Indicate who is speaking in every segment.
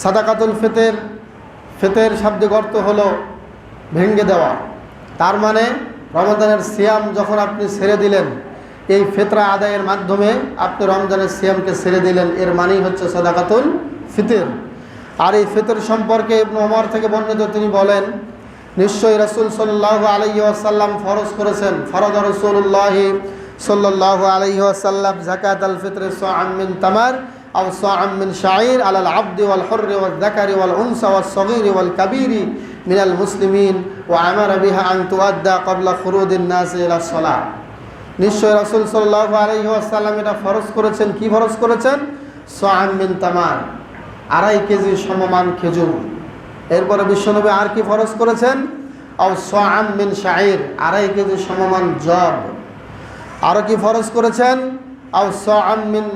Speaker 1: সাদাকাতুল ফেতের ফেতের শাব্দিক অর্থ হলো ভেঙ্গে দেওয়া। তার মানে রমজানের সিয়াম যখন আপনি ছেড়ে দিলেন, এই ফেতরা আদায়ের মাধ্যমে আপনি রমজানের সিয়ামকে ছেড়ে দিলেন, এর মানেই হচ্ছে সাদাকাতুল ফিতের। আর এই ফিতর সম্পর্কে ইবনু ওমর থেকে বর্ণিত তিনি বলেন, নিশ্চয়ই রসুল সাল্লাহ আলহি আসাল্লাম ফরজ করেছেন। ফরদ রসুল্লাহ সাল্লাহ আলহি আসাল্লাম জাকাত আল ফিতর মিন তামার أو صاع من شعير على العبد والحر والذكر والأنثى والصغير والكبير من المسلمين وأمر بها أن تؤدى قبل خروج الناس إلى الصلاة নিশ্চয় রসুল সাল্লাহ আলহি আসাল্লাম এটা ফরজ করেছেন কি ফরজ করেছেন সোয়াম বিন তামার আড়াই কেজি সমমান খেজুর এরপরে বিশ্বনবী আর কি ফরজ করেছেন ও সোয়াম বিন শাহির আড়াই কেজি সমমান জব আরও কি ফরজ করেছেন আও সোয়াম বিন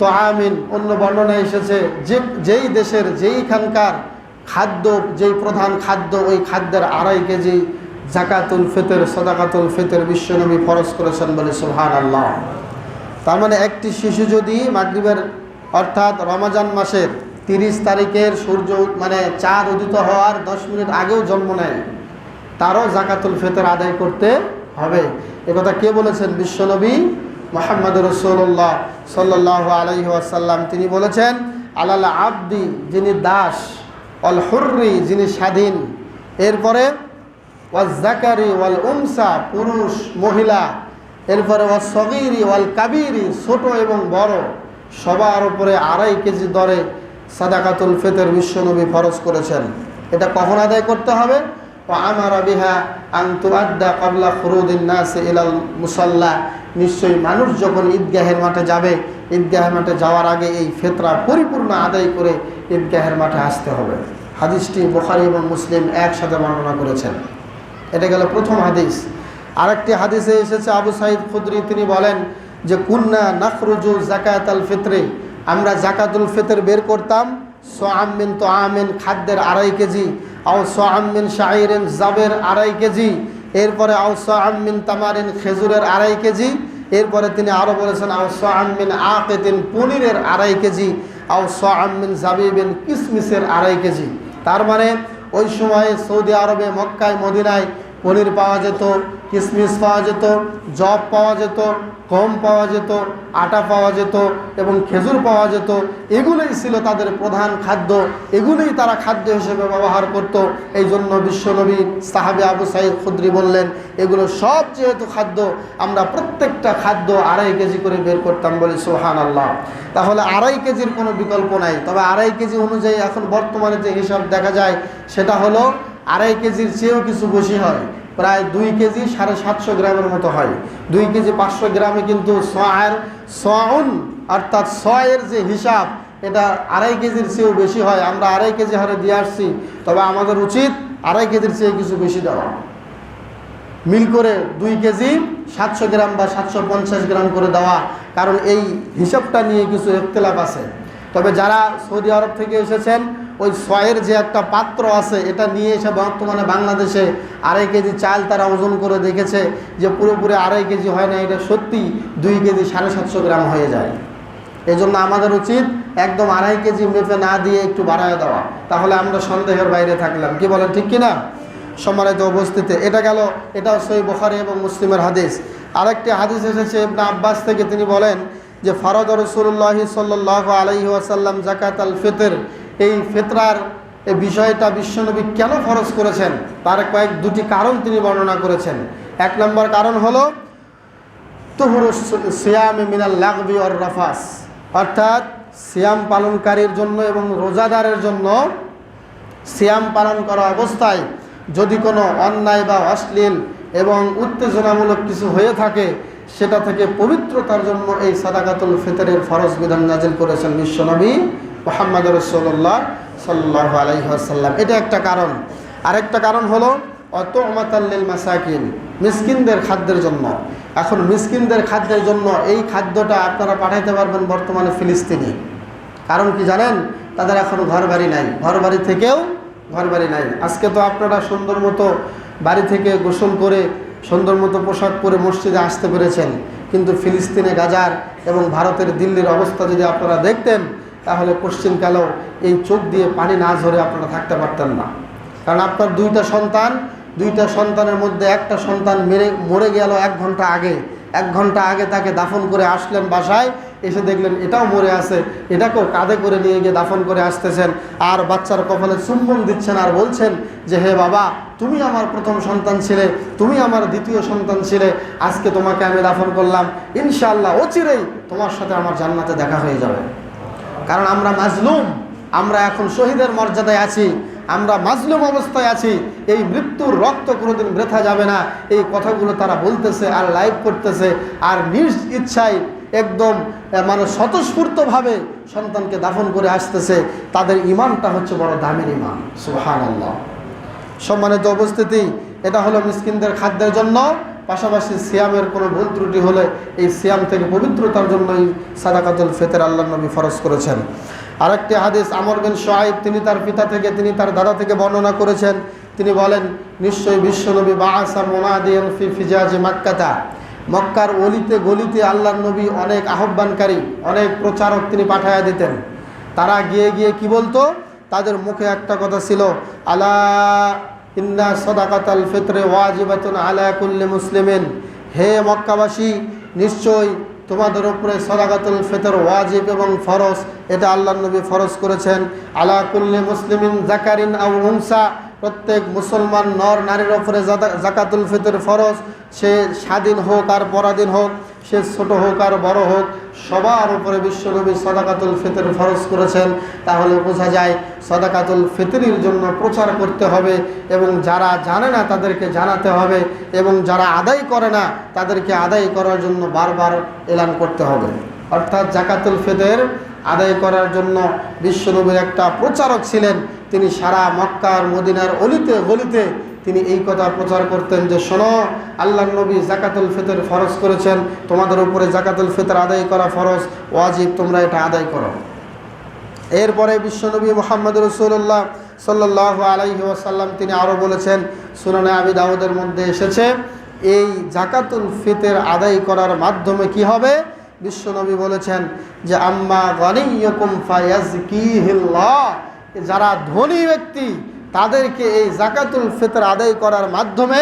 Speaker 1: তোয়ামিন, অন্য বর্ণনায় এসেছে, যে, যেই দেশের যেইখানকার খাদ্য, যেই প্রধান খাদ্য, ওই খাদ্যের আড়াই কেজি জাকাতুল ফিতর, সদাকাতুল ফিতর বিশ্বনবী ফরজ করেছেন বলে সুহান আল্লাহ তার মানে একটি শিশু যদি মাগরিবের, অর্থাৎ রমাজান মাসের তিরিশ তারিখের সূর্য মানে চাঁদ উদিত হওয়ার দশ মিনিট আগেও জন্ম নেয়, তারও জাকাতুল ফিতর আদায় করতে হবে। একথা কে বলেছেন? বিশ্বনবী মোহাম্মদ রসোল্লাহ সাল্লাহ আলহি আসাল্লাম তিনি বলেছেন, আলাল আব্দি, যিনি দাস অল হুর্রি, যিনি স্বাধীন। এরপরে ওয়াল জাকারি ওয়াল উমসা পুরুষ, মহিলা। এরপরে ওয়াল সগিরি, ওয়াল কাবিরি, ছোট এবং বড়। সবার উপরে আড়াই কেজি দরে সাদাকাতুল ফেতের বিশ্বনবী ফরজ করেছেন। এটা কখন আদায় করতে হবে? আমার নিশ্চয়ই মানুষ যখন ঈদগাহের মাঠে যাবে, ঈদগাহের মাঠে যাওয়ার আগে এই ফেতরা পরিপূর্ণ আদায় করে ঈদগাহের মাঠে আসতে হবে। হাদিসটি বোখারি এবং মুসলিম একসাথে বর্ণনা করেছেন। এটা গেল প্রথম হাদিস। আরেকটি হাদিসে এসেছে আবু সাইদ খুদ্রি, তিনি বলেন যে, কুন্না নাখরুজু জাকাত আল ফিতরে। আমরা জাকাতুল ফিতর বের করতাম সো আমিন তো আমিন খাদ্যের আড়াই কেজি। সোয়ামিন শাহিরেন জাবের আড়াই কেজি, এরপরে আউসা আমিন তামারিন খেজুরের আড়াই কেজি, এরপরে তিনি আরও বলেছেন, আউসা আমিন আকেতিন পনিরের আড়াই কেজি, আউসা আমিন জাবিবিন কিসমিসের আড়াই কেজি। তার মানে ওই সময়ে সৌদি আরবে, মক্কায়, মদিনায় পনির পাওয়া যেত কিশমিশ পাওয়া যেত জব পাওয়া যেত, গম পাওয়া যেত, আটা পাওয়া যেত এবং খেজুর পাওয়া যেত। এগুলোই ছিল তাদের প্রধান খাদ্য। এগুলোই তারা খাদ্য হিসেবে ব্যবহার করত। এই জন্য বিশ্বনবী সাহাবে আবু সাইদ খুদ্রি বললেন, এগুলো সব যেহেতু খাদ্য, আমরা প্রত্যেকটা খাদ্য আড়াই কেজি করে বের করতাম বলে সোহান আল্লাহ তাহলে আড়াই কেজির কোনো বিকল্প নাই। তবে আড়াই কেজি অনুযায়ী এখন বর্তমানে যে হিসাব দেখা যায়, সেটা হলো আড়াই কেজির চেয়েও কিছু বেশি হয়। প্রায় দুই কেজি সাড়ে সাতশো গ্রামের মতো হয়। দুই কেজি পাঁচশো গ্রামে কিন্তু সয়ের সউন অর্থাৎ ছয়ের যে হিসাব, এটা আড়াই কেজির চেয়েও বেশি হয়। আমরা আড়াই কেজি হারে দিয়ে আসছি। তবে আমাদের উচিত আড়াই কেজির চেয়ে কিছু বেশি দেওয়া। মিল করে দুই কেজি সাতশো গ্রাম বা সাতশো পঞ্চাশ গ্রাম করে দেওয়া। কারণ এই হিসাবটা নিয়ে কিছু একতলাপ আছে। তবে যারা সৌদি আরব থেকে এসেছেন ওই ছয়ের যে একটা পাত্র আছে, এটা নিয়ে এসে বর্তমানে বাংলাদেশে আড়াই কেজি চাল তারা ওজন করে দেখেছে যে পুরোপুরি আড়াই কেজি হয় না, এটা সত্যি দুই কেজি সাড়ে সাতশো গ্রাম হয়ে যায়। এই জন্য আমাদের উচিত একদম আড়াই কেজি মেপে না দিয়ে একটু বাড়ায় দেওয়া। তাহলে আমরা সন্দেহের বাইরে থাকলাম। কি বলেন, ঠিক কিনা? সম্মানিত উপস্থিতি এটা গেল, এটাও সই বখারি এবং মুসলিমের হাদিস। আরেকটি হাদিস এসেছে ইবনা আব্বাস থেকে, তিনি বলেন যে, ফারদ রসুল্লাহ সাল্লাহ আলহি আসাল্লাম জাকাত আল ফিতর এই ফেতরার এই বিষয়টা বিশ্বনবী কেন ফরজ করেছেন? তার কয়েক দুটি কারণ তিনি বর্ণনা করেছেন। এক নম্বর কারণ হলো, তুহুর সিয়াম মিনাল লাগবি অর রাফাস। অর্থাৎ সিয়াম পালনকারীর জন্য এবং রোজাদারের জন্য সিয়াম পালন করা অবস্থায় যদি কোনো অন্যায় বা অশ্লীল এবং উত্তেজনামূলক কিছু হয়ে থাকে, সেটা থেকে পবিত্রতার জন্য এই সাদাকাতুল ফিতরের ফরজ বিধান নাজিল করেছেন বিশ্বনবী। মোহাম্মদ রসোল্লাহ সাল্লাহ আলহিহাসাল্লাম এটা একটা কারণ। আরেকটা কারণ হলো অত অমাতাল্লিল মাসাকিন, মিসকিনদের খাদ্যের জন্য। এখন মিসকিনদের খাদ্যের জন্য এই খাদ্যটা আপনারা পাঠাইতে পারবেন বর্তমানে ফিলিস্তিনি। কারণ কি জানেন? তাদের এখন ঘর বাড়ি নাই। ঘর বাড়ি থেকেও ঘর বাড়ি নাই। আজকে তো আপনারা সুন্দর মতো বাড়ি থেকে গোসল করে, সুন্দর মতো পোশাক পরে মসজিদে আসতে পেরেছেন। কিন্তু ফিলিস্তিনে, গাজার এবং ভারতের দিল্লির অবস্থা যদি আপনারা দেখতেন তাহলে পশ্চিমকালেও এই চোখ দিয়ে পানি না ঝরে আপনারা থাকতে পারতেন না। কারণ আপনার দুইটা সন্তান, দুইটা সন্তানের মধ্যে একটা সন্তান মেরে, মরে গেল এক ঘণ্টা আগে, এক ঘণ্টা আগে তাকে দাফন করে আসলেন বাসায়, এসে দেখলেন এটাও মরে আছে, এটাকেও কাঁধে করে নিয়ে গিয়ে দাফন করে আসতেছেন, আর বাচ্চার কপালে চুম্বন দিচ্ছেন আর বলছেন যে, হে বাবা, তুমি আমার প্রথম সন্তান ছিলে, তুমি আমার দ্বিতীয় সন্তান ছিলে, আজকে তোমাকে আমি দাফন করলাম, ইনশাআল্লাহ অচিরেই তোমার সাথে আমার জান্নাতে দেখা হয়ে যাবে। কারণ আমরা মাজলুম, আমরা এখন শহীদের মর্যাদায় আছি, আমরা মাজলুম অবস্থায় আছি, এই মৃত্যুর রক্ত কোনোদিন বৃথা যাবে না। এই কথাগুলো তারা বলতেছে আর লাইভ করতেছে আর নিজ ইচ্ছায় একদম মানে স্বতঃস্ফূর্তভাবে সন্তানকে দাফন করে আসতেছে। তাদের ইমানটা হচ্ছে বড় দামের ইমান সুহান আল্লাহ সম্মানিত উপস্থিতি, এটা হলো মিসকিনদের খাদ্যের জন্য। পাশাপাশি সিয়ামের কোনো ভুল ত্রুটি হলে এই সিয়াম থেকে পবিত্রতার জন্যই সাদাকাতুল ফেতের আল্লাহ নবী ফরজ করেছেন। আরেকটি হাদিস, আমর বিন সোহাইব তিনি তার পিতা থেকে, তিনি তার দাদা থেকে বর্ণনা করেছেন। তিনি বলেন, নিশ্চয়ই বিশ্বনবী বা আসা মোনাদিয়ান ফি ফিজাজি মাক্কাতা। মক্কার অলিতে গলিতে আল্লাহ নবী অনেক আহ্বানকারী, অনেক প্রচারক তিনি পাঠাইয়া দিতেন। তারা গিয়ে গিয়ে কি বলতো? তাদের মুখে একটা কথা ছিল, আলা ইন্না সদাকাতাল ফিতরে ওয়াজিবাতুন আলা কুল্লি মুসলিমিন। হে মক্কাবাসী, নিশ্চয় তোমাদের উপরে সদাকাতুল ফিতর ওয়াজিব এবং ফরজ, এটা আল্লাহ নবী ফরজ করেছেন। আলা কুল্লি মুসলিমিন জাকারিন আউ উনসা, প্রত্যেক মুসলমান নর নারীর ওপরে জাকাতুল ফিতর ফরজ, সে স্বাধীন হোক আর পরাধীন হোক। সে ছোট হোক আর বড় হোক, সবার উপরে বিশ্বনবী সদাকাতুল ফিতর ফরজ করেছেন। তাহলে বোঝা যায় সদাকাতুল ফিতরির জন্য প্রচার করতে হবে এবং যারা জানে না তাদেরকে জানাতে হবে এবং যারা আদায় করে না তাদেরকে আদায় করার জন্য বারবার এলান করতে হবে। অর্থাৎ জাকাতুল ফিতর আদায় করার জন্য বিশ্বনবীর একটা প্রচারক ছিলেন। তিনি সারা মক্কার মদিনার অলিতে গলিতে তিনি এই কথা প্রচার করতেন যে, শোনো, আল্লাহ নবী জাকাতুল ফিতর ফরজ করেছেন। তোমাদের উপরে জাকাতুল ফিতর আদায় করা ফরজ। ওয়াজিব, তোমরা এটা আদায় করো। এরপরে বিশ্বনবী মোহাম্মদ রসুল্লাহ সাল্লাহ আলাইহি ওয়াসাল্লাম তিনি আরও বলেছেন, সুনানে আবি দাউদের মধ্যে এসেছে, এই জাকাতুল ফিতের আদায় করার মাধ্যমে কি হবে? বিশ্বনবী বলেছেন যে, আম্মা গনিয়কুম ফায়াজকিহিল্লাহ। যারা ধনী ব্যক্তি তাদেরকে এই জাকাতুল ফিতর আদায় করার মাধ্যমে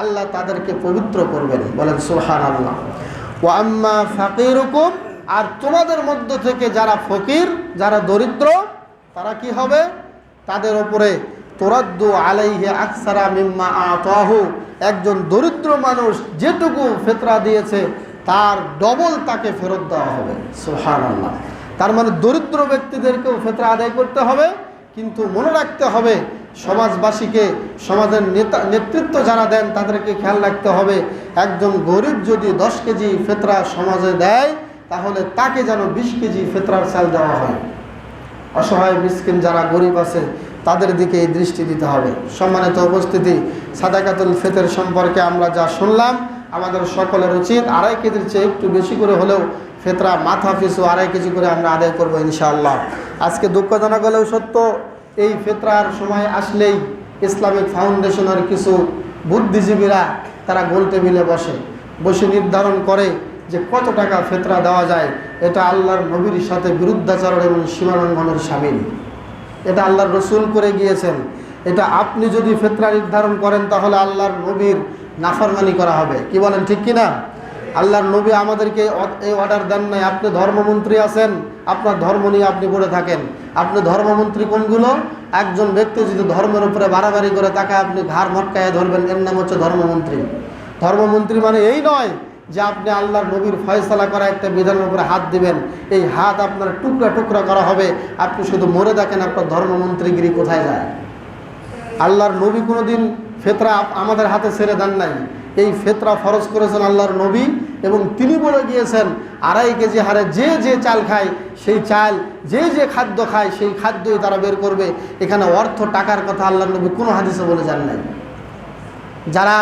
Speaker 1: আল্লাহ তাদেরকে পবিত্র করবেন। বলেন সুহান আল্লাহ ও আম্মা ফাকিরুকুম, আর তোমাদের মধ্য থেকে যারা ফকির, যারা দরিদ্র, তারা কি হবে? তাদের ওপরে তোরাদ্দু আলাইহে আকসারা মিম্মা আতাহু। একজন দরিদ্র মানুষ যেটুকু ফেতরা দিয়েছে, তার ডবল তাকে ফেরত দেওয়া হবে। সুহান আল্লাহ তার মানে দরিদ্র ব্যক্তিদেরকেও ফেতরা আদায় করতে হবে, কিন্তু মনে রাখতে হবে সমাজবাসীকে, সমাজের নেতা, নেতৃত্ব যারা দেন, তাদেরকে খেয়াল রাখতে হবে। একজন গরিব যদি দশ কেজি ফেতরা সমাজে দেয়, তাহলে তাকে যেন বিশ কেজি ফেতরার চাল দেওয়া হয়। অসহায় মিসকিন যারা গরিব আছে, তাদের দিকে এই দৃষ্টি দিতে হবে। সম্মানিত উপস্থিতি, সাদাকাতুল ফেতের সম্পর্কে আমরা যা শুনলাম, আমাদের সকলের উচিত, আড়াই কেজির চেয়ে একটু বেশি করে হলেও ফেতরা মাথা পিছু আড়াই কেজি করে আমরা আদায় করব ইনশাআল্লাহ। আজকে দুঃখজনক হলেও সত্য এই ফেতরার সময় আসলেই ইসলামিক ফাউন্ডেশনের কিছু বুদ্ধিজীবীরা তারা গোল টেবিলে বসে বসে নির্ধারণ করে যে কত টাকা ফেতরা দেওয়া যায়। এটা আল্লাহর নবীর সাথে বিরুদ্ধাচরণ এবং সীমালঙ্ঘনের সামিল। এটা আল্লাহর রসুল করে গিয়েছেন। এটা আপনি যদি ফেতরা নির্ধারণ করেন তাহলে আল্লাহর নবীর নাফরমানি করা হবে। কি বলেন, ঠিক কি না আল্লাহর নবী আমাদেরকে এই অর্ডার দেন নাই। আপনি ধর্মমন্ত্রী আছেন, আপনার ধর্ম নিয়ে আপনি পড়ে থাকেন। আপনি ধর্মমন্ত্রী কোনগুলো? একজন ব্যক্তি যদি ধর্মের উপরে বাড়াবাড়ি করে, তাকে আপনি ঘাড় মটকায় ধরবেন। এর নাম হচ্ছে ধর্মমন্ত্রী। ধর্মমন্ত্রী মানে এই নয় যে আপনি আল্লাহর নবীর ফয়সলা করা একটা বিধানের উপরে হাত দিবেন। এই হাত আপনার টুকরা টুকরা করা হবে। আপনি শুধু মরে দেখেন আপনার ধর্মমন্ত্রীগিরি কোথায় যায়। আল্লাহর নবী কোনোদিন ফেতরা আমাদের হাতে ছেড়ে দেন নাই। এই ফেতরা ফরজ করেছেন আল্লাহর নবী এবং তিনি বলে গিয়েছেন, আড়াই কেজি হারে যে যে চাল খায়, সেই চাল যে যে খাদ্য খায়, সেই খাদ্যই তারা বের করবে। এখানে অর্থ টাকার কথা আল্লাহর নবী কোনো হাদিসে বলে যান নাই। যারা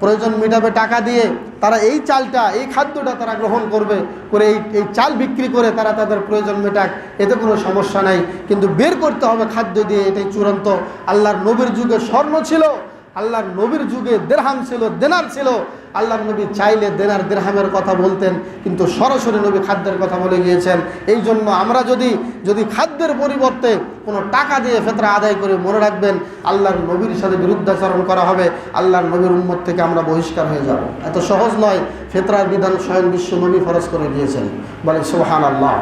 Speaker 1: প্রয়োজন মেটাবে টাকা দিয়ে, তারা এই চালটা, এই খাদ্যটা তারা গ্রহণ করবে, করে এই এই চাল বিক্রি করে তারা তাদের প্রয়োজন মেটাক, এতে কোনো সমস্যা নাই। কিন্তু বের করতে হবে খাদ্য দিয়ে, এটাই চূড়ান্ত। আল্লাহর নবীর যুগে স্বর্ণ ছিল আল্লাহর নবীর যুগে দেড়হাম ছিল, দেনার ছিল। আল্লাহ নবী চাইলে দেনার দেরহামের কথা বলতেন, কিন্তু সরাসরি নবী খাদ্যের কথা বলে গিয়েছেন। এই জন্য আমরা যদি যদি খাদ্যের পরিবর্তে কোনো টাকা দিয়ে ফেতরা আদায় করে মনে রাখবেন, আল্লাহর নবীর সাথে বিরুদ্ধাচরণ করা হবে, আল্লাহর নবীর উম্মত থেকে আমরা বহিষ্কার হয়ে যাব। এত সহজ নয়, ফেতরার বিধান স্বয়ং বিশ্ব নবী ফরজ করে দিয়েছেন। বলে সোহান আল্লাহ